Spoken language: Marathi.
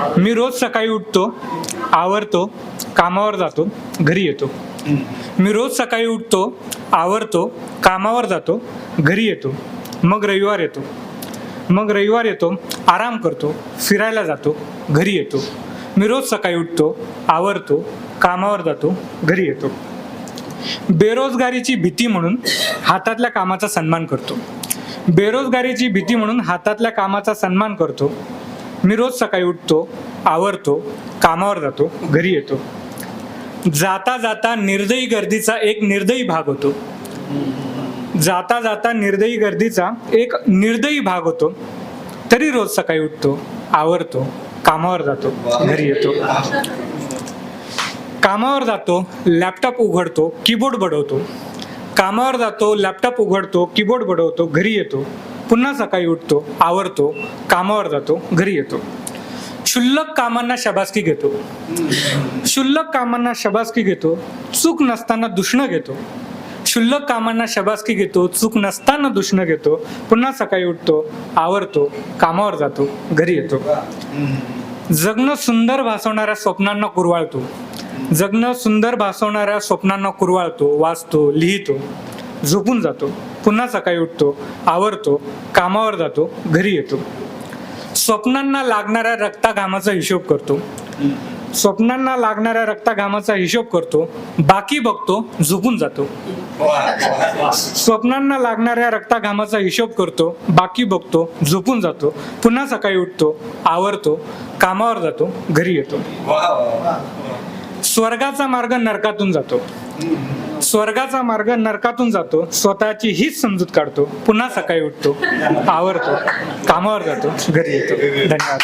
मी रोज सकाळी उठतो आवरतो कामावर जातो घरी येतो. मी रोज सकाळी उठतो आवरतो कामावर जातो घरी येतो. मग रविवार येतो. मग रविवार येतो आराम करतो फिरायला जातो घरी येतो. मी रोज सकाळी उठतो आवरतो कामावर जातो घरी येतो. बेरोजगारीची भीती म्हणून हातातल्या कामाचा सन्मान करतो. बेरोजगारीची भीती म्हणून हातातल्या कामाचा सन्मान करतो. मी रोज सकाळी उठतो आवरतो कामावर जातो घरी येतो. जाता जाता निर्दयी गर्दीचा एक निर्दयी भाग होतो. जाता जाता निर्दयी गर्दीचा एक निर्दयी भाग होतो. तरी रोज सकाळी उठतो आवरतो कामावर जातो घरी येतो. कामावर जातो लॅपटॉप उघडतो कीबोर्ड बडवतो. कामावर जातो लॅपटॉप उघडतो कीबोर्ड बडवतो घरी येतो. पुन्हा सकाळी उठतो आवरतो कामावर जातो घरी येतो. क्षुल्लक कामांना शबासकी घेतो. क्षुल्लक कामांना शबासकी घेतो चूक नसताना दुष्ण घेतो. क्षुल्लक कामांना शबासकी घेतो चूक नसताना दुष्ण घेतो. पुन्हा सकाळी उठतो आवरतो कामावर जातो घरी येतो. जगणं सुंदर भासवणाऱ्या स्वप्नांना कुरवाळतो. जगणं सुंदर भासवणाऱ्या स्वप्नांना कुरवाळतो वाचतो लिहितो झोपून जातो. पुन्हा सकाळी उठतो आवरतो कामावर जातो घरी येतो. स्वप्नांना लागणाऱ्या रक्ताघामाचा हिशोब करतो. स्वप्नांना लागणाऱ्या रक्ताघामाचा हिशोब करतो बाकी बघतो झोपून जातो. स्वप्नांना लागणाऱ्या रक्ताघामाचा हिशोब करतो बाकी बघतो झोपून जातो पुन्हा सकाळी उठतो आवरतो कामावर जातो घरी येतो. स्वर्गाचा मार्ग नरकातून जातो. स्वर्गाचा मार्ग नरकातून जातो. स्वतःची हीच समजूत काढतो. पुन्हा सकाळी उठतो. आवरतो. कामावर जातो. घरी येतो. धन्यवाद.